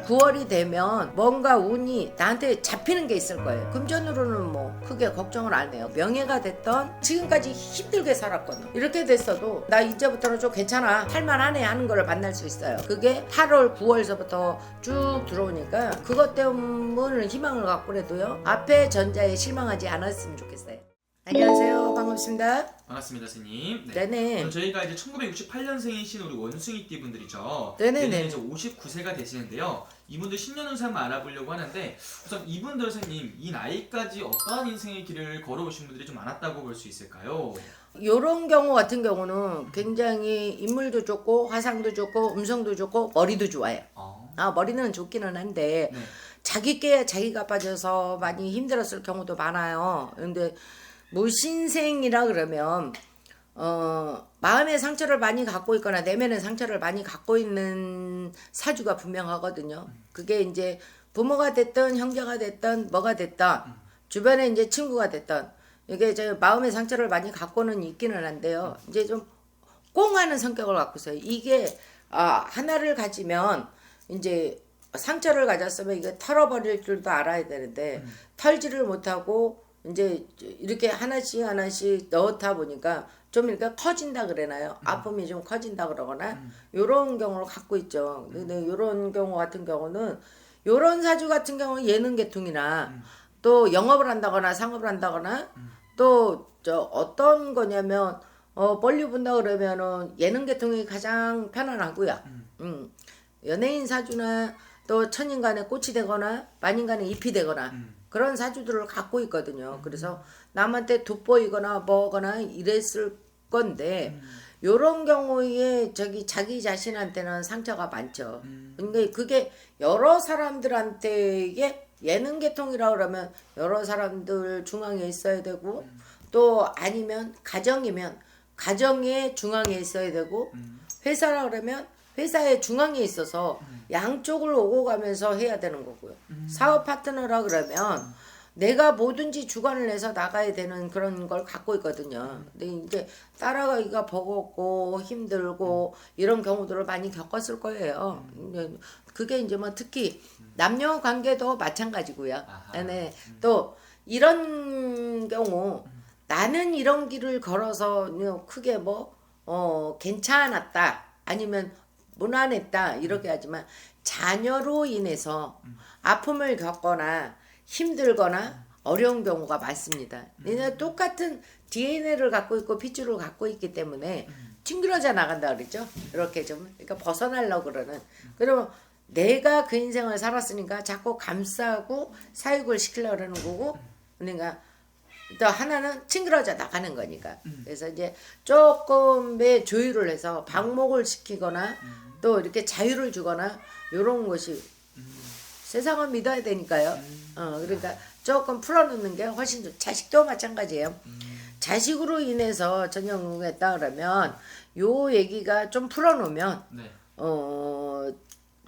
8월 9월이 되면 뭔가 운이 나한테 잡히는 게 있을 거예요. 금전으로는 뭐 크게 걱정을 안 해요. 명예가 됐던 지금까지 힘들게 살았거든. 이렇게 됐어도 나 이제부터는 좀 괜찮아. 할만하네 하는 거를 만날 수 있어요. 그게 8월 9월서부터 쭉 들어오니까 그것 때문에 희망을 갖고라도요. 앞에 전자에 실망하지 않았으면 좋겠어요. 안녕하세요. 반갑습니다. 반갑습니다, 스님. 네. 네네. 그럼 저희가 이제 1968년생이신 우리 원숭이띠 분들이죠. 네네네. 내년 이제 59세가 되시는데요. 이분들 10년 운세 한번 알아보려고 하는데 우선 이분들 선생님 이 나이까지 어떠한 인생의 길을 걸어오신 분들이 좀 많았다고 볼 수 있을까요? 요런 경우 같은 경우는 굉장히 인물도 좋고 화상도 좋고 음성도 좋고 머리도 좋아요. 어. 아 머리는 좋기는 한데 네. 자기 께 자기가 빠져서 많이 힘들었을 경우도 많아요. 근데 무신생이라 그러면 어 마음의 상처를 많이 갖고 있거나 내면의 상처를 많이 갖고 있는 사주가 분명하거든요. 그게 이제 부모가 됐든 형제가 됐든 뭐가 됐든 주변에 이제 친구가 됐든 이게 저 마음의 상처를 많이 갖고는 있기는 한데요. 이제 좀 꽁하는 성격을 갖고 있어요. 이게 아 하나를 가지면 이제 상처를 가졌으면 이거 털어버릴 줄도 알아야 되는데 털지를 못하고 이제 이렇게 하나씩 하나씩 넣다 보니까 좀 이렇게 커진다 그래나요? 아픔이 좀 커진다 그러거나 요런 경우를 갖고 있죠. 근데 요런 경우 같은 경우는 요런 사주 같은 경우는 예능 계통이나 또 영업을 한다거나 상업을 한다거나 또저 어떤 거냐면 어 멀리 본다 그러면은 예능 계통이 가장 편안하고요. 음. 연예인 사주나 또 천인간의 꽃이 되거나 만인간의 잎이 되거나 그런 사주들을 갖고 있거든요. 그래서 남한테 돋보이거나 뭐거나 이랬을 건데 요런 경우에 저기 자기 자신한테는 상처가 많죠. 근데 그게 여러 사람들한테 이게 예능 계통이라 그러면 여러 사람들 중앙에 있어야 되고 또 아니면 가정이면 가정의 중앙에 있어야 되고 회사라 그러면 회사의 중앙에 있어서 양쪽을 오고 가면서 해야 되는 거고요. 사업 파트너라 그러면 내가 뭐든지 주관을 해서 나가야 되는 그런 걸 갖고 있거든요. 근데 이제 따라가기가 버겁고 힘들고 이런 경우들을 많이 겪었을 거예요. 그게 이제 뭐 특히 남녀 관계도 마찬가지고요. 아하. 네. 또 이런 경우 나는 이런 길을 걸어서 그냥 크게 뭐 어, 괜찮았다 아니면 무난했다 이렇게 하지만 자녀로 인해서 아픔을 겪거나 힘들거나 어려운 경우가 많습니다. 왜냐 똑같은 DNA를 갖고 있고 핏줄을 갖고 있기 때문에 튕겨져 나간다 그랬죠. 이렇게 좀 그러니까 벗어나려고 그러는. 그러면 내가 그 인생을 살았으니까 자꾸 감싸고 사육을 시키려고 그러는 거고 그러니까 또 하나는 튕겨져 나가는 거니까. 그래서 이제 조금의 조율을 해서 방목을 시키거나 또 이렇게 자유를 주거나 이런 것이 세상을 믿어야 되니까요. 어, 그러니까 조금 풀어놓는 게 훨씬 좋. 자식도 마찬가지예요. 자식으로 인해서 전형했다 그러면 요 얘기가 좀 풀어놓으면 네. 어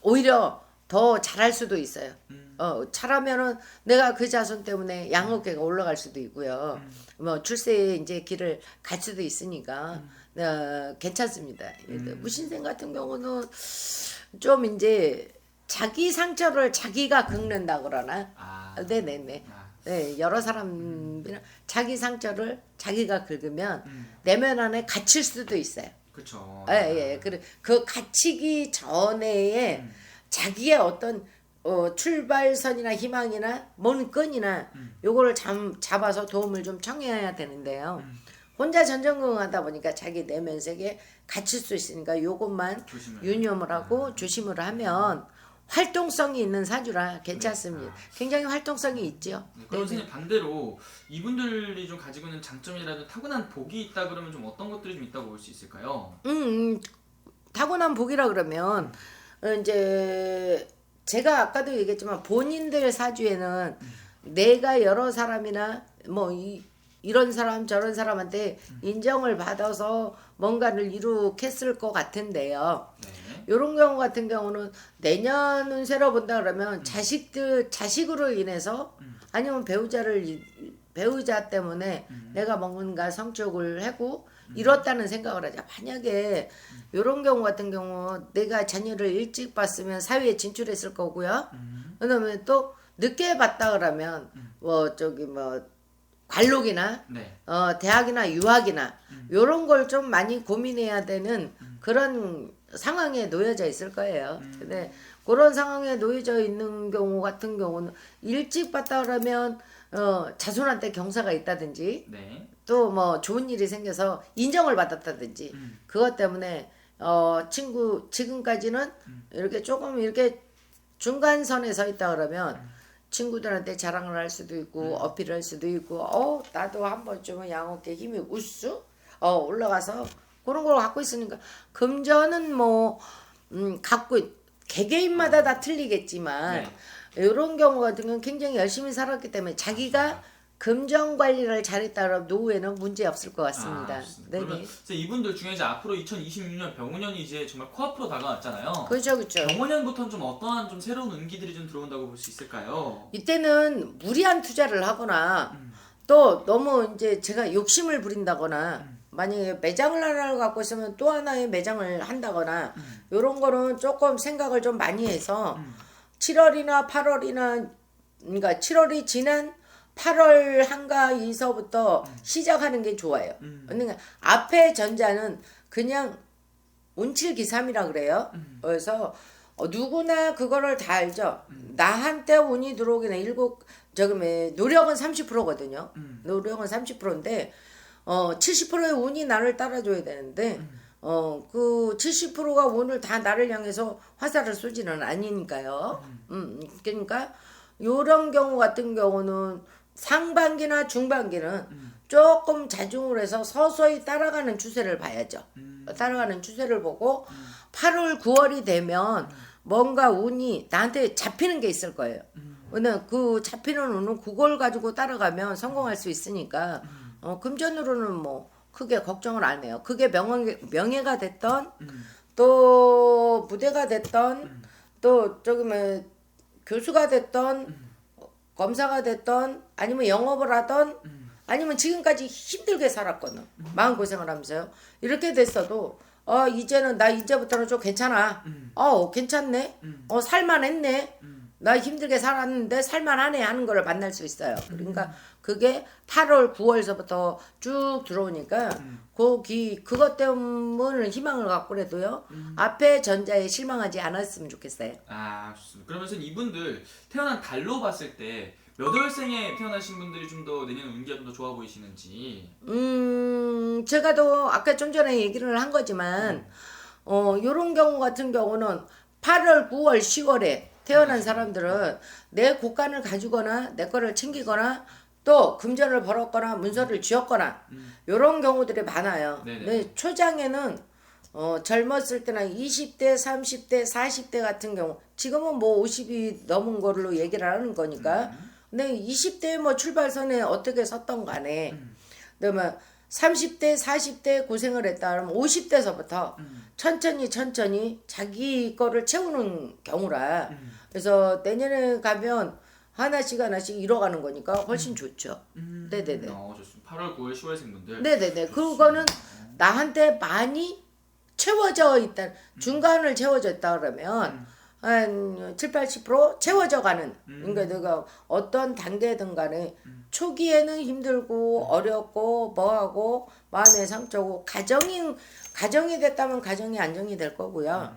오히려 더 잘할 수도 있어요. 어 잘하면은 내가 그 자손 때문에 양육계가 올라갈 수도 있고요. 뭐 출세에 이제 길을 갈 수도 있으니까 어, 괜찮습니다. 무신생 같은 경우는 좀 이제 자기 상처를 자기가 긁는다 그러나 아. 네네네. 아. 네, 여러 사람이랑 자기 상처를 자기가 긁으면 음. 내면 안에 갇힐 수도 있어요. 그렇죠. 예, 예. 그래 그 갇히기 전에 음. 자기의 어떤 어, 출발선이나 희망이나 먼 끈이나 요거를 잠, 잡아서 도움을 좀 청해야 되는데요. 혼자 전전긍긍하다 보니까 자기 내면 세계에 갇힐 수 있으니까 요것만. 유념을 하고 조심을 하면 활동성이 있는 사주라 괜찮습니다. 굉장히 활동성이 있죠. 네, 그럼 선생님 반대로 이분들이 좀 가지고 있는 장점이라도 타고난 복이 있다 그러면 좀 어떤 것들이 좀 있다고 볼 수 있을까요? 음, 음, 타고난 복이라 그러면 어, 이제 제가 아까도 얘기했지만 본인들 사주에는 내가 여러 사람이나 뭐 이, 이런 사람 저런 사람한테 인정을 받아서 뭔가를 이룩했을 것 같은데요. 네. 이런 경우 같은 경우는 내년 운세로 본다 그러면 자식들 자식으로 인해서 아니면 배우자를 이- 배우자 때문에 내가 뭔가 성적을 하고 이렇다는 생각을 하자. 만약에 이런 경우 같은 경우 내가 자녀를 일찍 봤으면 사회에 진출했을 거고요. 음. 그다음에 또 늦게 봤다 그러면 뭐 저기 뭐 관록이나 네. 어 대학이나 유학이나 음. 요런 걸 좀 많이 고민해야 되는 그런 상황에 놓여져 있을 거예요. 음. 근데 그런 상황에 놓여져 있는 경우 같은 경우는 일찍 봤다 그러면 어 자손한테 경사가 있다든지 네. 또 뭐 좋은 일이 생겨서 인정을 받았다든지 음. 그것 때문에 어 친구 지금까지는 음. 이렇게 조금 이렇게 중간선에 서 있다 그러면 친구들한테 자랑을 할 수도 있고 음. 어필을 할 수도 있고 어 나도 한 번쯤은 양호께 힘이 우수 어 올라가서 그런 걸 갖고 있으니까 금전은 뭐 음, 갖고 있- 개개인마다 다 틀리겠지만 네. 이런 경우 같은 경우는 굉장히 열심히 살았기 때문에 자기가 금전 관리를 잘했다 그러면 노후에는 문제 없을 것 같습니다. 아, 좋습니다. 네네. 그러면 이제 이분들 중에 이제 앞으로 2026년 병원년이 이제 정말 코앞으로 다가왔잖아요. 그렇죠, 그렇죠. 병원년부터는 좀 어떠한 좀 새로운 운기들이 좀 들어온다고 볼 수 있을까요? 이때는 무리한 투자를 하거나 음. 또 너무 이제 제가 욕심을 부린다거나 음. 만약에 매장을 하나를 갖고 있으면 또 하나의 매장을 한다거나 음. 이런 거는 조금 생각을 좀 많이 해서 음. 7월이나 8월이나 그러니까 7월이 지난 8월 한가위서부터 시작하는 게 좋아요. 음. 그러니까 앞에 전자는 그냥 운칠기삼이라 그래요. 음. 그래서 어, 누구나 그거를 다 알죠. 음. 나한테 운이 들어오기는 일곱 저기 뭐 노력은 30%거든요. 음. 노력은 30%인데 어 70%의 운이 나를 따라줘야 되는데 음. 어그 70%가 운을 다 나를 향해서 화살을 쏘지는 아니니까요. 음 그러니까 요런 경우 같은 경우는 상반기나 중반기는 음. 조금 자중을 해서 서서히 따라가는 추세를 봐야죠. 음. 따라가는 추세를 보고 8월 9월이 되면 뭔가 운이 나한테 잡히는 게 있을 거예요. 근데 그 잡히는 운은 그걸 가지고 따라가면 성공할 수 있으니까 어, 금전으로는 뭐 크게 걱정을 안 해요. 그게 명예, 명예가 됐던 음. 또 무대가 됐던 또 저기 뭐 교수가 됐던 검사가 됐던 아니면 영업을 하던 아니면 지금까지 힘들게 살았거든 마음 고생을 하면서요 이렇게 됐어도 어 이제는 나 이제부터는 좀 괜찮아 음. 어 괜찮네 음. 어 살만했네 음. 나 힘들게 살았는데 살만하네 하는 거를 만날 수 있어요 그러니까 그게 8월 9월서부터 쭉 들어오니까 거기 그것 때문에 희망을 갖고라도요 앞에 전자에 실망하지 않았으면 좋겠어요 아 좋습니다. 그러면서 이분들 태어난 달로 봤을 때 몇 월생에 태어나신 분들이 좀 더 내년 운기가 좀 더 좋아 보이시는지. 음, 제가 또 아까 좀 전에 얘기를 한 거지만, 어, 요런 경우 같은 경우는 8월, 9월, 10월에 태어난 사람들은 내 곳간을 가지거나 내 거를 챙기거나 또 금전을 벌었거나 문서를 쥐었거나 요런 경우들이 많아요. 근데 초장에는 어, 젊었을 때나 20대, 30대, 40대 같은 경우 지금은 뭐 50이 넘은 걸로 얘기를 하는 거니까. 근데 20대 뭐 출발선에 어떻게 섰던 간에 그다음에 30대, 40대 고생을 했다 그러면 50대서부터 천천히 천천히 자기 거를 채우는 경우라 그래서 내년에 가면 하나씩 하나씩 잃어가는 거니까 훨씬 좋죠. 네네네. 어 좋습니다. 8월, 9월, 10월생 분들. 네네네. 그거는 나한테 많이 채워져 있다. 중간을 채워져 있다 그러면 한 7, 80% 채워져 가는. 그러니까 내가 어떤 단계든 간에 초기에는 힘들고 어렵고 뭐하고 마음의 상처고 가정이 가정이 됐다면 가정이 안정이 될 거고요.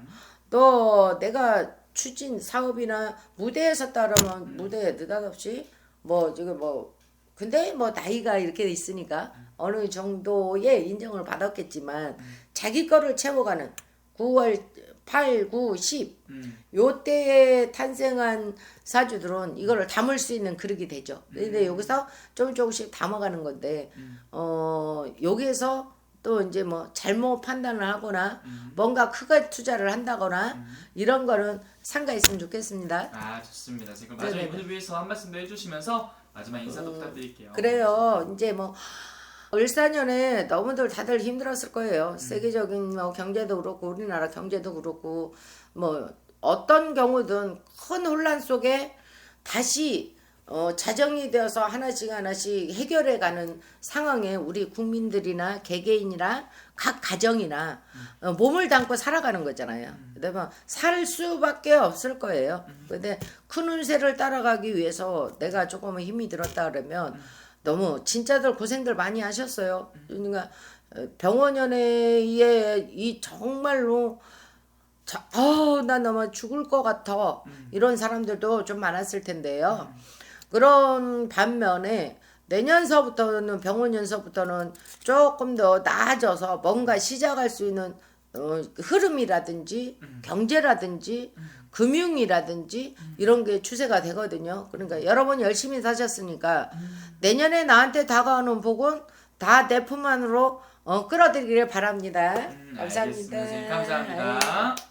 또 내가 추진 사업이나 무대에 섰다 그러면 무대에 느닷없이 뭐 지금 뭐 근데 뭐 나이가 이렇게 있으니까 어느 정도의 인정을 받았겠지만 자기 거를 채워가는 9월 8, 9, 10 음. 요때에 탄생한 사주들은 이거를 담을 수 있는 그릇이 되죠. 근데 여기서 조금 조금씩 담아가는 건데 어 여기에서 또 이제 뭐 잘못 판단을 하거나 뭔가 크게 투자를 한다거나 이런 거는 상가했으면 좋겠습니다. 아 좋습니다. 지금 마지막 위해서 한 말씀도 해주시면서 마지막 인사도 부탁드릴게요. 그래요. 이제 뭐 을사년에 너무들 다들 힘들었을 거예요. 세계적인 뭐 경제도 그렇고 우리나라 경제도 그렇고 뭐 어떤 경우든 큰 혼란 속에 다시 어, 자정이 되어서 하나씩 하나씩 해결해 가는 상황에 우리 국민들이나 개개인이나 각 가정이나 어, 몸을 담고 살아가는 거잖아요. 그다음에 살 수밖에 없을 거예요. 근데 큰 운세를 따라가기 위해서 내가 조금 힘이 들었다 그러면 너무 진짜들 고생들 많이 하셨어요. 그러니까 어, 병원 연애에 이 정말로 자, 어, 나 너무 죽을 것 같아. 이런 사람들도 좀 많았을 텐데요. 그런 반면에 내년서부터는 병원 연서부터는 조금 더 나아져서 뭔가 시작할 수 있는 어, 흐름이라든지 경제라든지 금융이라든지 이런 게 추세가 되거든요. 그러니까 여러분 열심히 사셨으니까 내년에 나한테 다가오는 복은 다 내 품 안으로 어, 끌어들이기를 바랍니다. 음, 감사합니다. 알겠습니다. 감사합니다.